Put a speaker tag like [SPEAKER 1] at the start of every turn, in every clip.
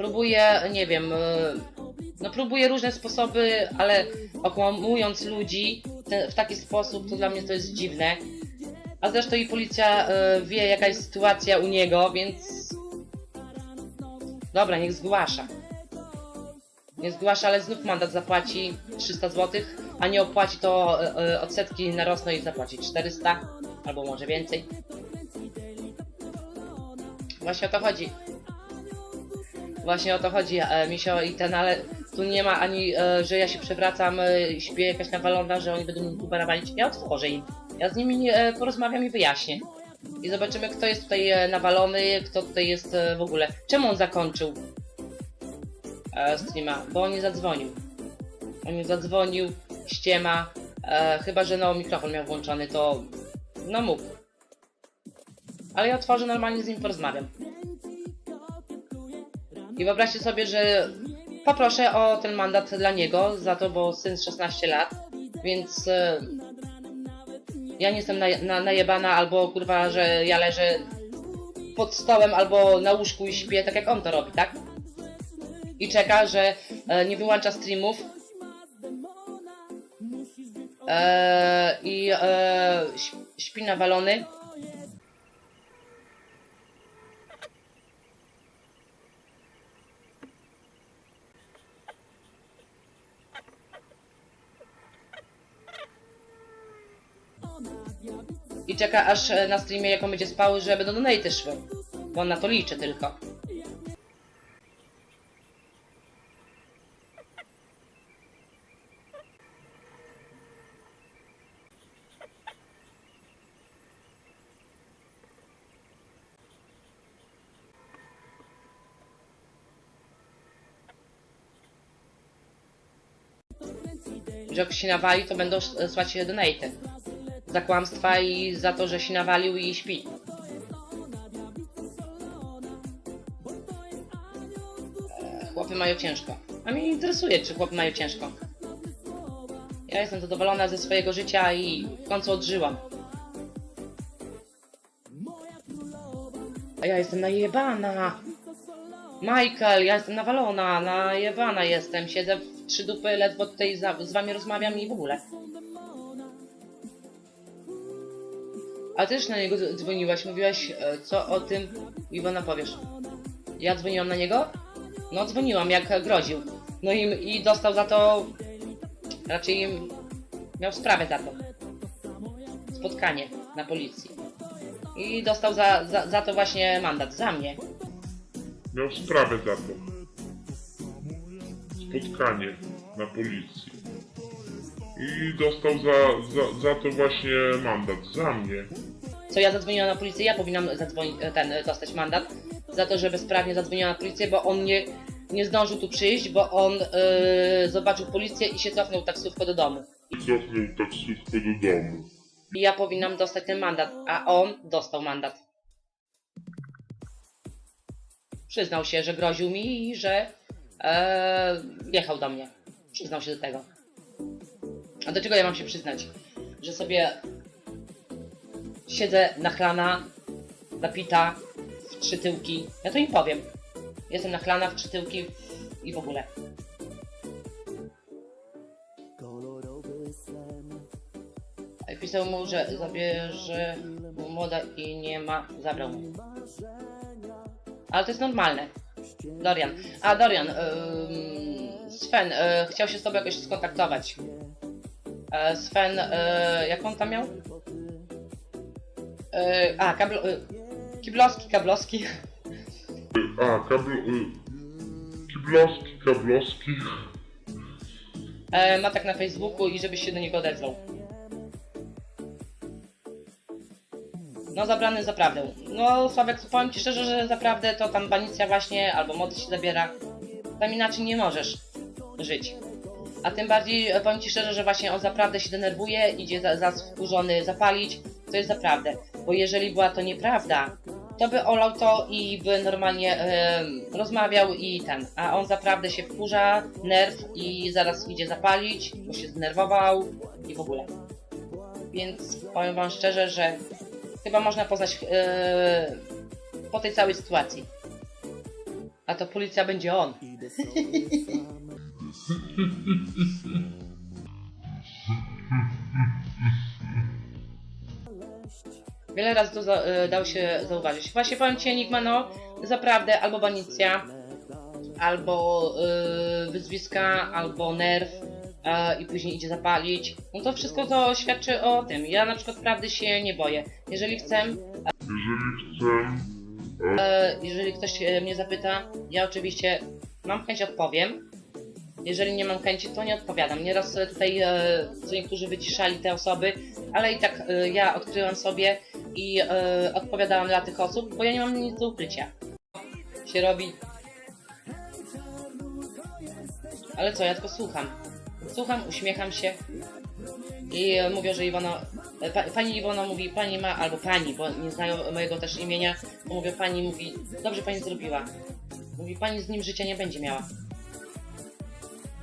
[SPEAKER 1] próbuje, nie wiem, e, no próbuje różne sposoby, ale okłamując ludzi w taki sposób, to dla mnie to jest dziwne. A zresztą i policja e, wie jaka jest sytuacja u niego, więc... Dobra, niech zgłasza. Nie zgłasza, ale znów mandat zapłaci 300 zł, a nie opłaci to e, odsetki narosną i zapłaci 400 albo może więcej. Właśnie o to chodzi. Właśnie o to chodzi, e, Misio i ten, ale tu nie ma ani, e, że ja się przewracam, e, śpię jakaś nawalona, że oni będą mi kubę nawalić. Ja otworzę im. Ja z nimi e, porozmawiam i wyjaśnię. I zobaczymy, kto jest tutaj e, nawalony, kto tutaj jest e, w ogóle. Czemu on zakończył e, streama? Bo on nie zadzwonił. On nie zadzwonił, ściema. E, chyba, że no mikrofon miał włączony, to no mógł. Ale ja otworzę normalnie z nim porozmawiam. I wyobraźcie sobie, że poproszę o ten mandat dla niego za to, bo syn 16 lat, więc e, ja nie jestem na, na, najebana albo kurwa, że ja leżę pod stołem albo na łóżku i śpię, tak jak on to robi, tak? I czeka, że e, nie wyłącza streamów e, i e, śp- śpi nawalony. I czeka aż e, na streamie jak on będzie spał, że będą donaty szły. Bo on na to liczy tylko. Że jak się nawali, to będą e, słać się donaty. Za kłamstwa i za to, że się nawalił i śpi. Chłopy mają ciężko. A mnie nie interesuje, czy chłopy mają ciężko. Ja jestem zadowolona ze swojego życia i w końcu odżyłam. A ja jestem najebana. Michael, ja jestem nawalona, najebana jestem. Siedzę w trzy dupy, ledwo tutaj z wami rozmawiam i w ogóle. A też na niego dzwoniłaś, mówiłaś e, co o tym Iwona powiesz. Ja dzwoniłam na niego? No dzwoniłam, jak groził. No i, i dostał za to... Raczej miał sprawę za to. Spotkanie na policji. I dostał za, za, za to właśnie mandat, za mnie.
[SPEAKER 2] Miał sprawę za to. Spotkanie na policji. I dostał za, za, za to właśnie mandat. Za mnie.
[SPEAKER 1] Co ja zadzwoniłam na policję, ja powinnam zadzwonić, ten, dostać mandat za to, że bezprawnie zadzwoniłam na policję, bo on nie, nie zdążył tu przyjść, bo on yy, zobaczył policję i się cofnął taksówką do domu.
[SPEAKER 2] Cofnął taksówkę do domu.
[SPEAKER 1] I ja powinnam dostać ten mandat, a on dostał mandat. Przyznał się, że groził mi i że e, jechał do mnie. Przyznał się do tego. A do czego ja mam się przyznać? Że sobie siedzę nachlana, napita, w trzy tyłki. Ja to im powiem. Jestem nachlana w trzy tyłki i w ogóle. Pisał mu, że zabierze mu młoda i nie ma, zabrał mu. Ale to jest normalne. Dorian. A Dorian, Sven, y, chciał się z tobą jakoś skontaktować. E, Sven, y, jak on tam miał? Y, a, kablo, y, Kiblowski, Kablowski.
[SPEAKER 2] A, kablo... Y, kiblowski, kablowski.
[SPEAKER 1] E, ma tak na Facebooku i żebyś się do niego odezwał. No zabrany za prawdę. No Sławek, powiem Ci szczerze, że zaprawdę to tam banicja właśnie, albo mody się zabiera. Tam inaczej nie możesz żyć. A tym bardziej e, powiem Ci szczerze, że właśnie on zaprawdę się denerwuje, idzie za, za wkurzony zapalić, to jest zaprawdę. Bo jeżeli była to nieprawda, to by olał to i by normalnie rozmawiał i ten. A on zaprawdę się wkurza, nerw i zaraz idzie zapalić, bo się zdenerwował i w ogóle. Więc powiem Wam szczerze, że chyba można poznać e, po tej całej sytuacji. A to policja będzie on. Wiele razy to za, e, dało się zauważyć. Właśnie powiem Ci, Enigma, no, zaprawdę, albo banicja, albo y, wyzwiska, albo nerw e, i później idzie zapalić. No to wszystko to świadczy o tym. Ja na przykład prawdy się nie boję. Jeżeli chcę,
[SPEAKER 2] Jeżeli chcę,
[SPEAKER 1] e, jeżeli ktoś e, mnie zapyta, ja oczywiście mam chęć odpowiem. Jeżeli nie mam chęci, to nie odpowiadam. Nieraz e, tutaj e, co niektórzy wyciszali te osoby, ale i tak e, ja odkryłam sobie i e, odpowiadałam dla tych osób, bo ja nie mam nic do ukrycia. Się robi. Ale co, ja tylko słucham. Słucham, uśmiecham się i e, mówię, że Iwona, e, pa, pani Iwona mówi, pani ma, albo pani, bo nie znają mojego też imienia, to mówię, pani mówi, dobrze pani zrobiła. Mówi, pani z nim życia nie będzie miała.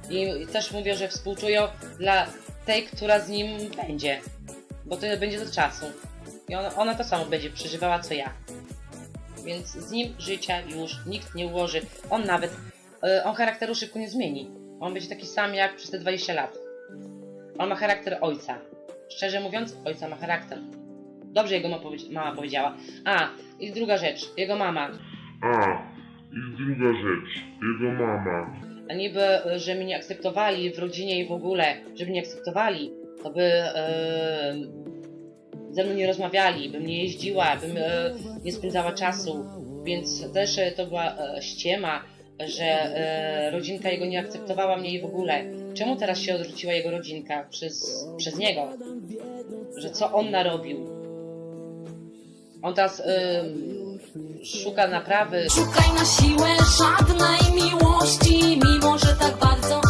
[SPEAKER 1] I też mówię, że współczują dla tej, która z nim będzie, bo to będzie do czasu. I ona, ona to samo będzie przeżywała, co ja. Więc z nim życia już nikt nie ułoży. On nawet, e, on charakteru szybko nie zmieni. On będzie taki sam jak przez te 20 lat. On ma charakter ojca. Szczerze mówiąc, ojca ma charakter. Dobrze jego ma powiedz- mama powiedziała. A, i druga rzecz, jego mama.
[SPEAKER 2] a, i druga rzecz, jego mama.
[SPEAKER 1] A niby, e, że mnie nie akceptowali w rodzinie i w ogóle, żeby mnie akceptowali, to by e, ze mną nie rozmawiali, bym nie jeździła, bym e, nie spędzała czasu. Więc też e, to była e, ściema, że e, rodzinka jego nie akceptowała mnie i w ogóle. Czemu teraz się odwróciła jego rodzinka przez, przez niego? Że co on narobił? On teraz e, szuka naprawy,
[SPEAKER 3] Szukaj na siłę żadnej miłości, mimo że tak bardzo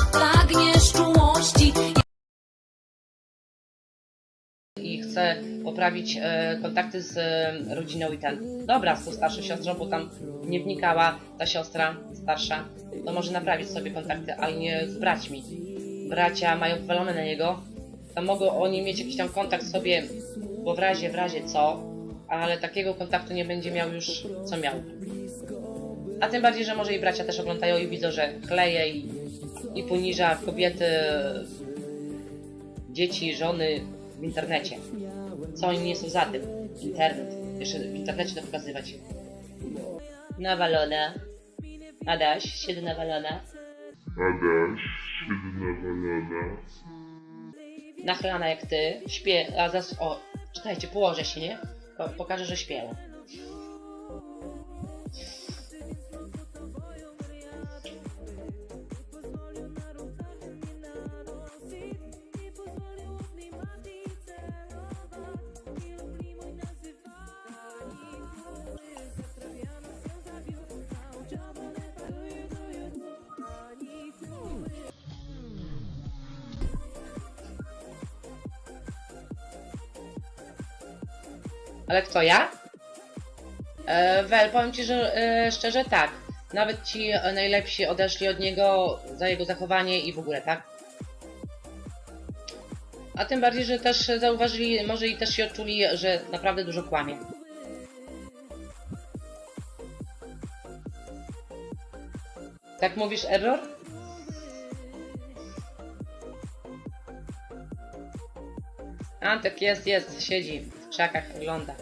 [SPEAKER 1] i chce poprawić e, kontakty z e, rodziną i ten. Dobra, z tą starszą siostrą, bo tam nie wnikała ta siostra starsza, to może naprawić sobie kontakty, ale nie z braćmi. Bracia mają wywalone na niego, to mogą oni mieć jakiś tam kontakt sobie, bo w razie, w razie co, ale takiego kontaktu nie będzie miał już, co miał. A tym bardziej, że może i bracia też oglądają i widzą, że kleje i, i poniża kobiety, dzieci, żony w internecie. Co oni nie są za tym? Internet. Jeszcze w internecie to pokazywać. Nawalona. Adaś, siedem nawalona.
[SPEAKER 2] Adaś, siedem nawalona.
[SPEAKER 1] Nachlana jak ty. Śpię, a zas... O, czekajcie, położę się, nie? Po, pokażę, że śpię. Ale kto ja? E, Wel, powiem ci, że e, szczerze tak. Nawet ci najlepsi odeszli od niego za jego zachowanie i w ogóle, tak? A tym bardziej, że też zauważyli, może i też się odczuli, że naprawdę dużo kłamie. Tak mówisz, error? Antek jest, jest, siedzi Jack Argelonda.